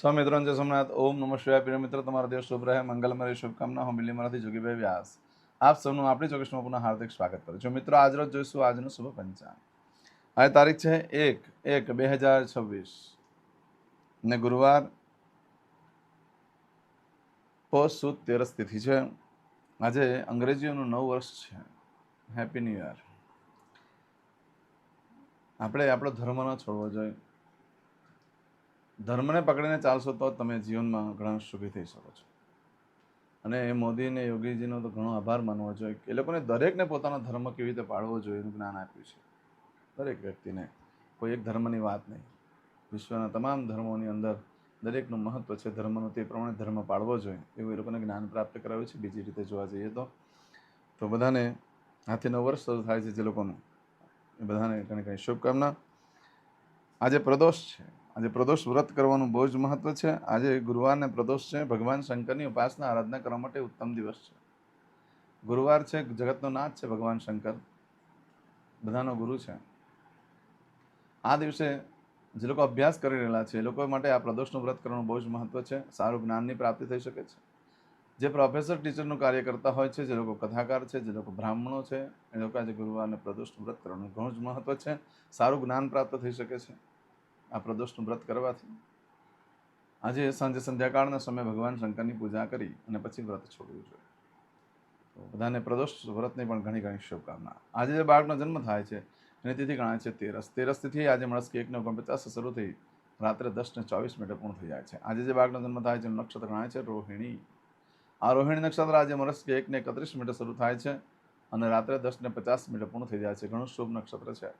સ્વામિત્રણ જય સોમનાથ. ઓમ નમઃ શિવાય. પ્રિય મિત્ર, તમારો દિવસ શુભ રહે. મંગલમય શુભકામના. હું બિલીમરાથી જોગીભાઈ વ્યાસ. આપ સૌનું આપણી ચોક્કસમાં પુનઃ હાર્દિક સ્વાગત કરું છું. મિત્રો આજરોજ જોઈશું આજનું શુભ પંચાંગ. આજે તારીખ છે એક એક બે હજાર છવ્વીસ. ને ગુરુવાર પોષ સુદ તેરસ તિથિ છે. આજે અંગ્રેજીઓનું નવ વર્ષ છે. હેપી ન્યૂ યર આપણે આપણો ધર્મ ન છોડવો જોઈએ. ધર્મને પકડીને ચાલશો તો તમે જીવનમાં ઘણા સુખી થઈ શકો છો. અને એ મોદી અને યોગીજીનો તો ઘણો આભાર માનવો જોઈએ એ લોકોને દરેકને પોતાનો ધર્મ કેવી રીતે પાળવો જોઈએ એનું જ્ઞાન આપ્યું છે. દરેક વ્યક્તિને, કોઈ એક ધર્મની વાત નહીં. વિશ્વના તમામ ધર્મોની અંદર દરેકનું મહત્વ છે ધર્મનું, તે પ્રમાણે ધર્મ પાળવો જોઈએ એવું એ લોકોને જ્ઞાન પ્રાપ્ત કરાવ્યું છે. બીજી રીતે જોવા જઈએ તો તો બધાને હાથી નવ વર્ષ શરૂ થાય છે જે લોકોનું. એ બધાને ઘણી ઘણી શુભકામના. આજે પ્રદોષ છે. આજે પ્રદોષ વ્રત કરવાનું બહુ જ મહત્વ છે. આજે ગુરુવારને પ્રદોષ છે. ભગવાન શંકરની ઉપાસના આરાધના કરવા માટે ઉત્તમ દિવસ છે. ગુરુવાર છે, જગતનો નાથ છે ભગવાન શંકર. બધાનો ગુરુ છે. આ દિવસે જે લોકો અભ્યાસ કરી રહેલા છે, એ લોકો માટે આ પ્રદોષનું વ્રત કરવાનું બહુ જ મહત્વ છે. સારું જ્ઞાનની પ્રાપ્તિ થઈ શકે છે. જે પ્રોફેસર ટીચરનું કાર્ય કરતા હોય છે, જે લોકો કથાકાર છે, જે લોકો બ્રાહ્મણો છે, એ લોકો આજે ગુરુવારને પ્રદોષનું વ્રત કરવાનું ઘણું જ મહત્વ છે. સારું જ્ઞાન પ્રાપ્ત થઈ શકે છે. આ પ્રદોષનું વ્રત કરવાથી. આજે સાંજે સંધ્યાકાળના સમયે ભગવાન શંકરની પૂજા કરી અને પછી વ્રત છોડવું જોઈએ. તો બધાને પ્રદોષ વ્રતની પણ ઘણી ઘણી શુભકામના. આજે જે બાળકનો જન્મ થાય છે, એની તિથિ ગણાય છે તેરસ. તેરસ તિથિ આજે મળસ્કી એકને ઓગણપચાસ શરૂ થઈ રાત્રે દસને ચોવીસ મિનિટે પૂર્ણ થઈ જાય છે. આજે જે બાળકનો જન્મ થાય છે નક્ષત્ર ગણાય છે રોહિણી. આ રોહિણી નક્ષત્ર આજે મળસ્કી એકને એકત્રીસ મિનિટે શરૂ થાય છે અને રાત્રે દસને પચાસ મિનિટે પૂર્ણ થઈ જાય છે. ઘણું શુભ નક્ષત્ર છે.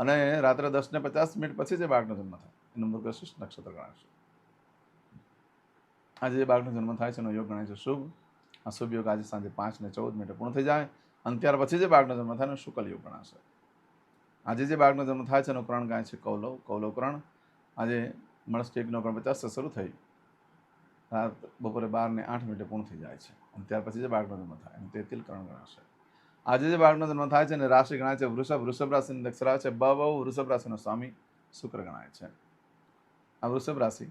અને રાત્રે દસ ને પચાસ મિનિટ પછી જે બાળકનો જન્મ થાય. એનું મૃગશિષ્ટ નક્ષત્ર ગણાય છે. આજે જે બાળકનો જન્મ થાય છે એનો યોગ ગણાય છે શુભ. આ શુભ યોગ આજે સાંજે પાંચ ને ચૌદ મિનિટે પૂર્ણ થઈ જાય અને ત્યાર પછી જે બાળકનો જન્મ થાય એનો શુકલ યોગ ગણાશે. આજે જે બાળકનો જન્મ થાય છે એનો કરણ ગાય છે કૌલવ કૌલવ કરણ. આજે મળસ્ટેકનો કરણ પચાસ શરૂ થઈ. રાત બપોરે બાર ને આઠ મિનિટે પૂર્ણ થઈ જાય છે અને ત્યાર પછી જે બાળકનો જન્મ થાય એનું તેતિલ કરણ ગણાશે. આજે જે બાળકનો જન્મ થાય છે અને રાશિ ગણાય છે વૃષભ. વૃષભ રાશિની દક્ષરા છે બ બહુ વૃષભ રાશિનો સ્વામી શુક્ર ગણાય છે. આ વૃષભ રાશિ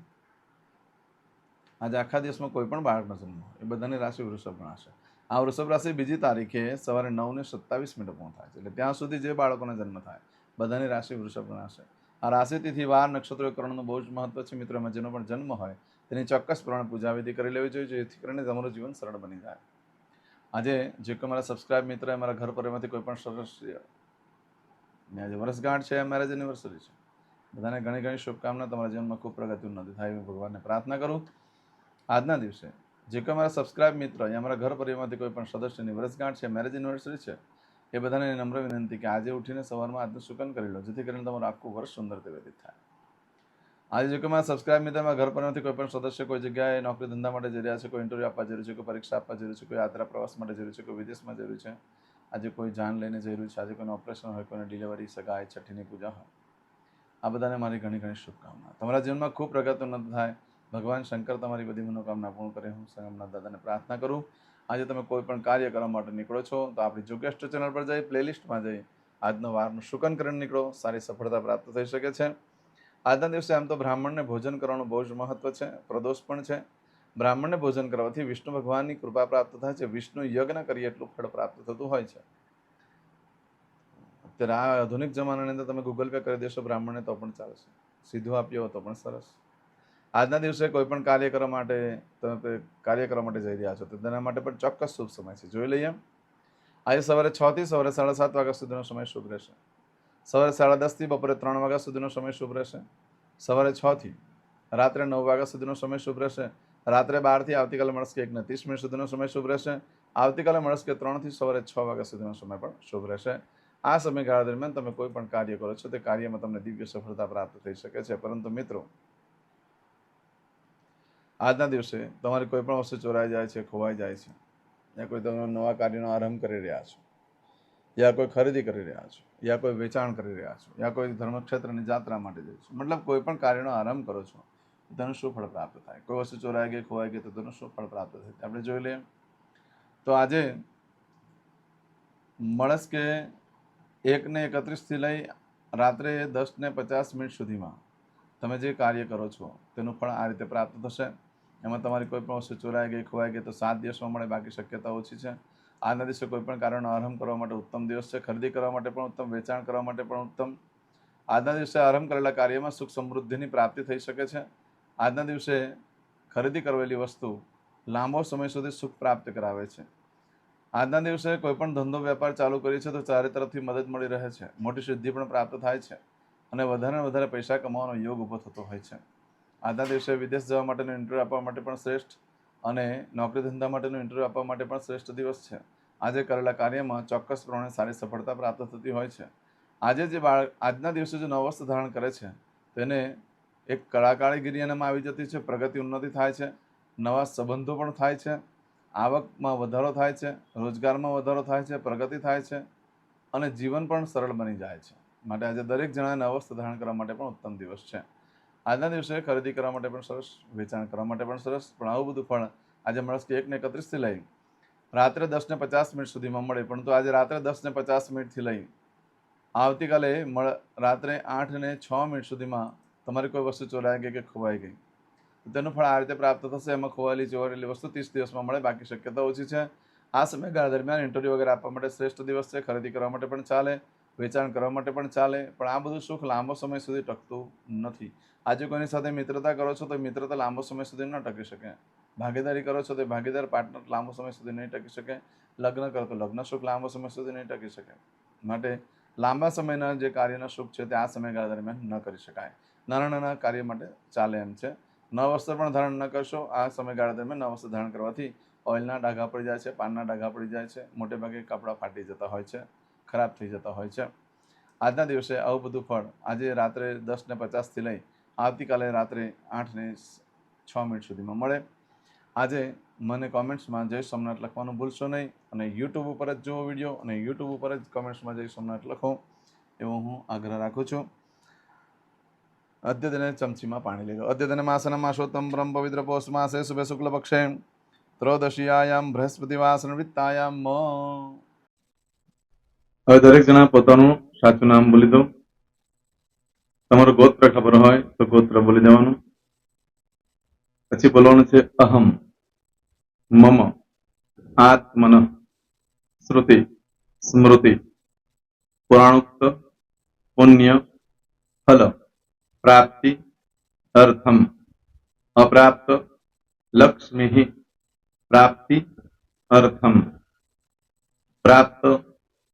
આજે આખા દિવસમાં કોઈ પણ બાળકનો જન્મ હોય, એ બધાની રાશિ વૃષભ ગણાશે. આ વૃષભ રાશિ બીજી તારીખે સવારે નવ ને સત્તાવીસ મિનિટ પૂર્ણ થાય છે, એટલે ત્યાં સુધી જે બાળકોનો જન્મ થાય, બધાની રાશિ વૃષભ ગણાશે. આ રાશિ વાર, નક્ષત્રો, કરણનું બહુ જ મહત્વ છે મિત્રોમાં, જેનો પણ જન્મ હોય, તેની ચોક્કસ પ્રમાણે પૂજા વિધિ કરી લેવી જોઈએ, જેથી કરીને તમારું જીવન સરળ બની જાય. આજે જે કોઈ મારા સબસ્ક્રાઇબ મિત્ર મારા ઘર પરિવારમાંથી કોઈ પણ સરસ ને આજે વર્ષગાંઠ છે મેરેજ એનિવર્સરી છે. બધાને ઘણી ઘણી શુભકામના, તમારા જીવનમાં ખૂબ પ્રગતિ ઉન્નતિ થાય એવી ભગવાનને પ્રાર્થના કરું. આજના દિવસે જે કોઈ મારા સબસ્ક્રાઇબ મિત્ર યા મારા ઘર પરિવારમાંથી કોઈ પણ સદસ્યની વર્ષગાંઠ છે મેરેજ એનિવર્સરી છે, એ બધાને નમ્ર વિનંતી કે આજે ઉઠીને સવારમાં આજનું સુકન કરી લો, જેથી કરીને તમારું આખું વર્ષ સુંદર વ્યતીત થાય. આજે જો કે મારા સબસ્ક્રાઇબ મિત્રમાં ઘર પર નથી કોઈ પણ સદસ્ય કોઈ જગ્યાએ નોકરી ધંધા માટે જઈ રહ્યા છે, કોઈ ઇન્ટરવ્યૂ આપવા જઈ રહ્યું છે, કોઈ પરીક્ષા આપવા જઈ રહ્યું છે, કોઈ યાત્રા પ્રવાસ માટે રહ્યું છે, કોઈ વિદેશમાં રહ્યું છે, આજે કોઈ જાન લઈને જઈ રહ્યું છે, આજે કોઈનું ઓપરેશન હોય, કોઈને ડિલિવરી સગાઈ છઠ્ઠીની પૂજા હોય. આ બધાને મારી ઘણી ઘણી શુભકામના. તમારા જીવનમાં ખૂબ પ્રગતિ ઉન્નત થાય. ભગવાન શંકર તમારી બધી મનોકામના પૂર્ણ કરે. હું સંગમના દાદાને પ્રાર્થના કરું. આજે તમે કોઈ પણ કાર્ય કરવા માટે નીકળો છો, તો આપણી જોગેસ્ટ ચેનલ પર જઈ, પ્લેલિસ્ટમાં જઈ આજનો વારનું શુકન કરીને નીકળો. સારી સફળતા પ્રાપ્ત થઈ શકે છે. આજના દિવસે આમ તો બ્રાહ્મણને ભોજન કરવાનું બહુ જ મહત્વ છે, પ્રદોષ પણ છે. બ્રાહ્મણને ભોજન કરવાથી વિષ્ણુ ભગવાનની કૃપા પ્રાપ્ત થાય છે, વિષ્ણુ યજ્ઞ કરીએ એટલું ફળ પ્રાપ્ત થતું હોય છે. અત્યારે આ આધુનિક જમાનાની અંદર તમે ગૂગલ પે કરી દેશો બ્રાહ્મણને તો પણ ચાલશે સીધું આપ્યો તો પણ સરસ. આજના દિવસે કોઈ પણ કાર્ય કરવા માટે તમે કાર્ય કરવા માટે જઈ રહ્યા છો, તો તેના માટે પણ ચોક્કસ શુભ સમય છે. જોઈ લઈએ આજે સવારે છ થી સવારે સાડા સાત વાગ્યા સુધીનો સમય શુભ રહેશે. સવારે સાડા દસથી બપોરે ત્રણ વાગ્યા સુધીનો સમય શુભ રહેશે. સવારે છથી, રાત્રે નવ વાગ્યા સુધીનો સમય શુભ રહેશે. રાત્રે બારથી આવતીકાલે મળશે એકને ત્રીસ મિનિટ સુધીનો સમય શુભ રહેશે. આવતીકાલે મળશે ત્રણથી સવારે છ વાગ્યા સુધીનો સમય પણ શુભ રહેશે. આ સમયગાળા દરમિયાન તમે કોઈ પણ કાર્ય કરો છો, તે કાર્યમાં તમને દિવ્ય સફળતા પ્રાપ્ત થઈ શકે છે. પરંતુ મિત્રો, આજના દિવસે તમારી કોઈ પણ વસ્તુ ચોરાઈ જાય છે, ખોવાઈ જાય છે, યા કોઈ તમે નવા કાર્યનો આરંભ કરી રહ્યા છો યા કોઈ ખરીદી કરી રહ્યા છો, યા કોઈ વેચાણ કરી રહ્યા છો, યા કોઈ ધર્મક્ષેત્રની જાત્રા માટે જઈ છો, મતલબ કોઈ પણ કાર્યનો આરંભ કરો છો, તેનું શું ફળ પ્રાપ્ત થાય? કોઈ વસ્તુ ચોરાઈ ગઈ, ખોવાઈ ગઈ, તો તેનું શું ફળ પ્રાપ્ત થાય? આપણે જોઈ લઈએ. તો આજે મળસ કે એકને એકત્રીસથી લઈ રાત્રે દસને પચાસ મિનિટ સુધીમાં તમે જે કાર્ય કરો છો, તેનું ફળ આ રીતે પ્રાપ્ત થશે. એમાં તમારી કોઈ પણ વસ્તુ ચોરાઈ ગઈ, ખોવાઈ ગઈ, તો સાત દિવસમાં મળે, બાકી શક્યતા ઓછી છે. આજના દિવસે કોઈ પણ કારણનો આરંભ કરવા માટે ઉત્તમ દિવસ છે, ખરીદી કરવા માટે પણ ઉત્તમ, વેચાણ કરવા માટે પણ ઉત્તમ. આજના દિવસે આરંભ કરેલા કાર્યમાં સુખ સમૃદ્ધિની પ્રાપ્તિ થઈ શકે છે. આજના દિવસે ખરીદી કરવેલી વસ્તુ લાંબો સમય સુધી સુખ પ્રાપ્ત કરાવે છે. આજના દિવસે કોઈ પણ ધંધો વેપાર ચાલુ કરી છે તો ચારે તરફથી મદદ મળી રહે છે. મોટી સિદ્ધિ પણ પ્રાપ્ત થાય છે અને વધારે વધારે પૈસા કમાવાનો યોગ ઊભો થતો હોય છે. આજના દિવસે વિદેશ જવા માટેનો ઇન્ટરવ્યૂ આપવા માટે પણ શ્રેષ્ઠ અને નોકરી ધંધા માટેનો ઇન્ટરવ્યૂ આપવા માટે પણ શ્રેષ્ઠ દિવસ છે. આજે કરેલા કાર્યમાં ચોક્કસ પ્રમાણે સારી સફળતા પ્રાપ્ત થતી હોય છે. આજે જે બાળક આજના દિવસે જે નવ વસ્ત્ર ધારણ કરે છે, તેને એક કળાકારી એનામાં આવી જતી છે, પ્રગતિ ઉન્નતિ થાય છે, નવા સંબંધો પણ થાય છે, આવકમાં વધારો થાય છે, રોજગારમાં વધારો થાય છે, પ્રગતિ થાય છે અને જીવન પણ સરળ બની જાય છે. માટે આજે દરેક જણાને અવસ્થ ધારણ કરવા માટે પણ ઉત્તમ દિવસ છે. આજના દિવસે ખરીદી કરવા માટે પણ સરસ, વેચાણ કરવા માટે પણ સરસ, પણ આવું બધું ફળ આજે મળશે એકને એકત્રીસથી લઈ. રાત્રે દસ ને પચાસ મિનિટ સુધીમાં મળે, પરંતુ આજે રાત્રે દસ ને પચાસ મિનિટથી લઈ. આવતીકાલે મળ, રાત્રે આઠ ને છ મિનિટ સુધીમાં તમારી કોઈ વસ્તુ ચોરાઈ ગઈ કે ખોવાઈ ગઈ. તેનું ફળ આ રીતે પ્રાપ્ત થશે, એમાં ખોવાયેલી ચોરેલી વસ્તુ ત્રીસ દિવસમાં મળે, બાકી શક્યતા ઓછી છે. આ સમયગાળા દરમિયાન ઇન્ટરવ્યૂ વગેરે આપવા માટે શ્રેષ્ઠ દિવસ છે, ખરીદી કરવા માટે પણ ચાલે. વેચાણ કરવા માટે પણ ચાલે, પણ આ બધું સુખ લાંબો સમય સુધી ટકતું નથી. આજે કોઈની સાથે મિત્રતા કરો છો તો મિત્રતા લાંબો સમય સુધી ન ટકી શકે. ભાગીદારી કરો છો તો ભાગીદાર, પાર્ટનર લાંબો સમય સુધી નહીં ટકી શકે. લગ્ન કરો તો લગ્ન સુખ લાંબો સમય સુધી નહીં ટકી શકે. માટે લાંબા સમયના જે કાર્યના સુખ છે તે આ સમયગાળા દરમિયાન ન કરી શકાય. નાના નાના કાર્ય માટે ચાલે એમ છે. નવ વસ્ત્ર પણ ધારણ ન કરશો, આ સમયગાળા દરમિયાન નવ વસ્ત્ર ધારણ કરવાથી ઓઇલના ડાઘા પડી જાય છે, પાનના ડાઘા પડી જાય છે મોટે ભાગે કપડાં ફાટી જતા હોય છે. ખરાબ થઈ જતા હોય છે. આજના દિવસે આવું બધું ફળ આજે રાત્રે દસ ને પચાસથી લઈ આવતીકાલે રાત્રે આઠ ને છ મિનિટ સુધીમાં મળે. આજે મને કોમેન્ટ્સમાં જય સોમનાથ લખવાનું ભૂલશો નહીં અને યુટ્યુબ ઉપર જ જુઓ વીડિયો અને યુટ્યુબ ઉપર જ કોમેન્ટ્સમાં જય સોમનાથ લખો એવો હું આગ્રહ રાખું છું. અદ્યતને ચમચીમાં પાણી લેજો. અદ્યતને માસન માસોત્તમ બ્રહ્મ પવિત્ર પોષ માસે શુભે શુક્લ પક્ષે. ત્રોદશીયાયામ બૃહસ્પતિવાસન વિત્તાયામ હવે દરેક જણા પોતાનું સાચું નામ બોલી દો તમારું ગોત્ર ખબર હોય તો ગોત્ર બોલી દેવાનું. પછી બોલવાનું છે અહમ, મમ, આત્મન, શ્રુતિ, સ્મૃતિ, પુરાણોક્ત, પુણ્ય, ફલ, પ્રાપ્તિ, અર્થમ, અપ્રાપ્ત, લક્ષ્મી, પ્રાપ્તિ, અર્થમ, પ્રાપ્ત